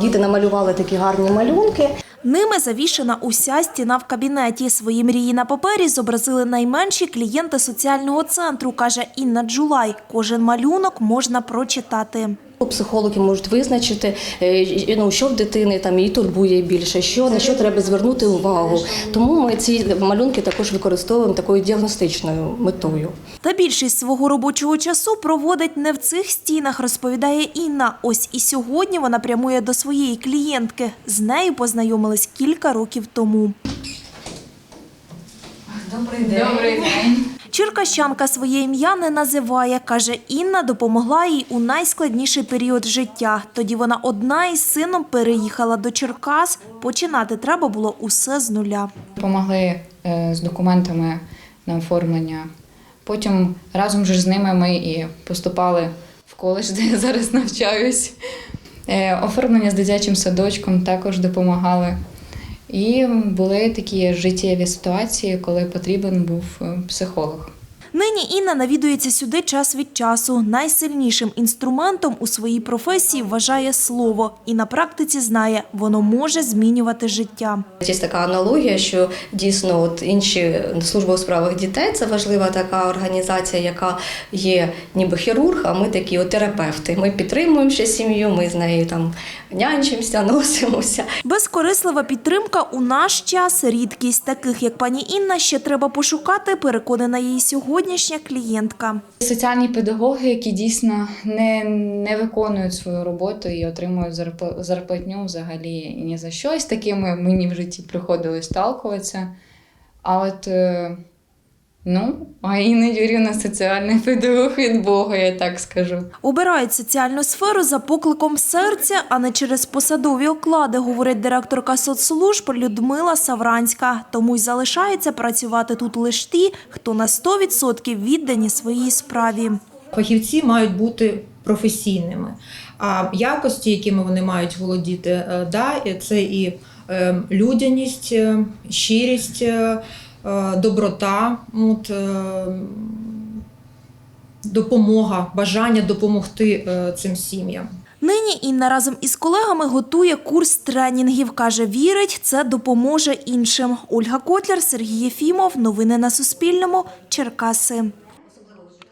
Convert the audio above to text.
Діти намалювали такі гарні малюнки. Ними завішена уся стіна в кабінеті. Свої мрії на папері зобразили найменші клієнти соціального центру, каже Інна Джулай. Кожен малюнок можна прочитати. Психологи можуть визначити, е, ну, що в дитини там її турбує більше, що на що треба звернути увагу. Тому ми ці малюнки також використовуємо такою діагностичною метою. Та більшість свого робочого часу проводить не в цих стінах, розповідає Інна. Ось і сьогодні вона прямує до своєї клієнтки. З нею познайомились кілька років тому. Добрий день. Черкащанка своє ім'я не називає. Каже, Інна допомогла їй у найскладніший період життя. Тоді вона одна із сином переїхала до Черкас. Починати треба було усе з нуля. Помогли е, з документами на оформлення. Потім разом же з ними ми і поступали в коледж, де я зараз навчаюсь. Е, Оформлення з дитячим садочком також допомагали. І були такі життєві ситуації, коли потрібен був е, психолог. Нині Інна навідується сюди час від часу. Найсильнішим інструментом у своїй професії вважає слово і на практиці знає, воно може змінювати життя. Є така аналогія, що дійсно от інші служби у справах дітей це важлива така організація, яка є ніби хірург, а ми такі от терапевти. Ми підтримуємо ще сім'ю, ми з нею там нянчимося, носимося. Безкорислива підтримка у наш час рідкість. Таких як пані Інна ще треба пошукати. Переконана її сьогоднішня клієнтка. Соціальні педагоги, які дійсно не, не виконують свою роботу і отримують зарпла- зарплатню взагалі ні за що. І з такими мені в житті приходилось сталкуватися. А от е, ну, а Інна Юрівна соціальний педагог від Бога, я так скажу. Обирають соціальну сферу за покликом серця, а не через посадові оклади, говорить директорка соцслужб Людмила Савранська. Тому й залишається працювати тут лише ті, хто на 100% віддані своїй справі. Фахівці мають бути професійними. А якості, якими вони мають володіти, е, да, це і е, людяність, е, щирість, е, доброта, от, е, допомога, бажання допомогти е, цим сім'ям. Нині Інна разом із колегами готує курс тренінгів. Каже, вірить, це допоможе іншим. Ольга Котляр, Сергій Єфімов. Новини на Суспільному. Черкаси.